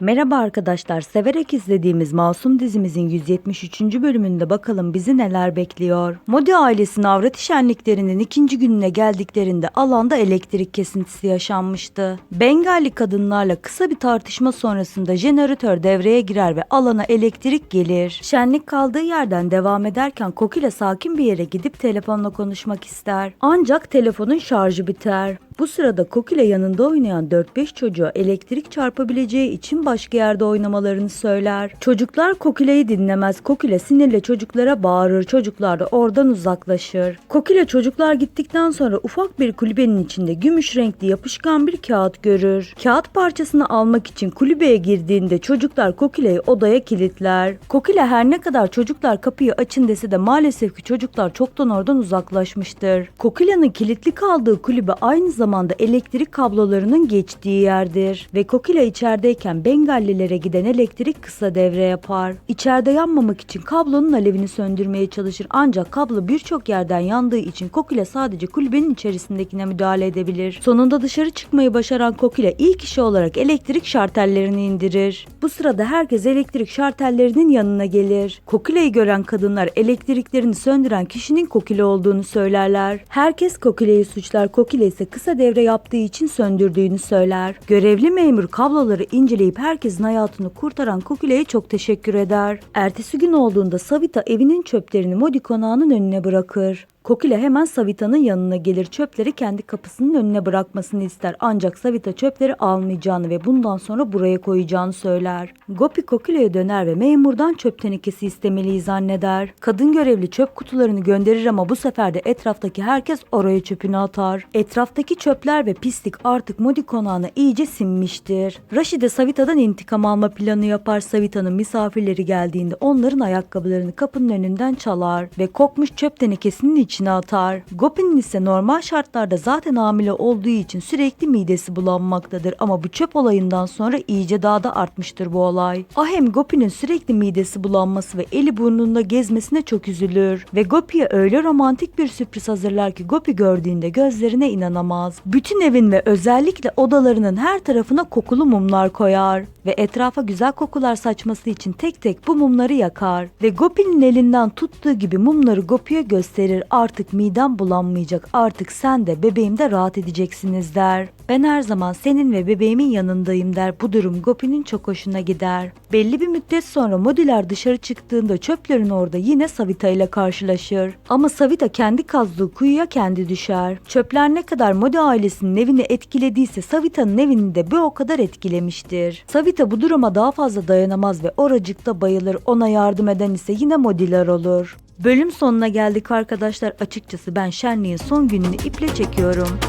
Merhaba arkadaşlar, severek izlediğimiz Masum dizimizin 173. bölümünde bakalım bizi neler bekliyor. Modi ailesi Navrati şenliklerinin ikinci gününe geldiklerinde alanda elektrik kesintisi yaşanmıştı. Bengali kadınlarla kısa bir tartışma sonrasında jeneratör devreye girer ve alana elektrik gelir. Şenlik kaldığı yerden devam ederken Kokile sakin bir yere gidip telefonla konuşmak ister. Ancak telefonun şarjı biter. Bu sırada Kokile yanında oynayan 4-5 çocuğa elektrik çarpabileceği için başka yerde oynamalarını söyler. Çocuklar Kokile'yi dinlemez. Kokile sinirle çocuklara bağırır. Çocuklar da oradan uzaklaşır. Kokile çocuklar gittikten sonra ufak bir kulübenin içinde gümüş renkli yapışkan bir kağıt görür. Kağıt parçasını almak için kulübeye girdiğinde çocuklar Kokile'yi odaya kilitler. Kokile her ne kadar çocuklar kapıyı açın dese de maalesef ki çocuklar çoktan oradan uzaklaşmıştır. Kokile'nin kilitli kaldığı kulübe aynı zamanda elektrik kablolarının geçtiği yerdir ve Kokila içerideyken Bengallilere giden elektrik kısa devre yapar. İçeride yanmamak için kablonun alevini söndürmeye çalışır ancak kablo birçok yerden yandığı için Kokila sadece kulübenin içerisindekine müdahale edebilir. Sonunda dışarı çıkmayı başaran Kokila ilk işi olarak elektrik şartellerini indirir. Bu sırada herkes elektrik şartellerinin yanına gelir. Kokila'yı gören kadınlar elektriklerini söndüren kişinin Kokila olduğunu söylerler. Herkes Kokila'yı suçlar. Kokila ise kısa devre yaptığı için söndürdüğünü söyler. Görevli memur kabloları inceleyip herkesin hayatını kurtaran Kokila'ya çok teşekkür eder. Ertesi gün olduğunda Savita evinin çöplerini Modi konağının önüne bırakır. Kokile hemen Savita'nın yanına gelir. Çöpleri kendi kapısının önüne bırakmasını ister. Ancak Savita çöpleri almayacağını ve bundan sonra buraya koyacağını söyler. Gopi Kokile'ye döner ve memurdan çöp tenekesi istemeliyi zanneder. Kadın görevli çöp kutularını gönderir ama bu sefer de etraftaki herkes oraya çöpünü atar. Etraftaki çöpler ve pislik artık Modi konağına iyice sinmiştir. Rashide Savita'dan intikam alma planı yapar. Savita'nın misafirleri geldiğinde onların ayakkabılarını kapının önünden çalar ve kokmuş çöp tenekesinin içine atar. Gopi'nin ise normal şartlarda zaten hamile olduğu için sürekli midesi bulanmaktadır ama bu çöp olayından sonra iyice daha da artmıştır bu olay. Ahem Gopi'nin sürekli midesi bulanması ve eli burnunda gezmesine çok üzülür ve Gopi'ye öyle romantik bir sürpriz hazırlar ki Gopi gördüğünde gözlerine inanamaz. Bütün evin ve özellikle odalarının her tarafına kokulu mumlar koyar ve etrafa güzel kokular saçması için tek tek bu mumları yakar ve Gopi'nin elinden tuttuğu gibi mumları Gopi'ye gösterir. Artık midem bulanmayacak. Artık sen de bebeğim de rahat edeceksiniz der. Ben her zaman senin ve bebeğimin yanındayım der. Bu durum Gopi'nin çok hoşuna gider. Belli bir müddet sonra Modiler dışarı çıktığında çöplerin orada yine Savita ile karşılaşır. Ama Savita kendi kazdığı kuyuya kendi düşer. Çöpler ne kadar Modi ailesinin evini etkilediyse Savita'nın evini de bir o kadar etkilemiştir. Savita bu duruma daha fazla dayanamaz ve oracıkta bayılır. Ona yardım eden ise yine Modiler olur. Bölüm sonuna geldik arkadaşlar. Açıkçası ben şenliğin son gününü iple çekiyorum.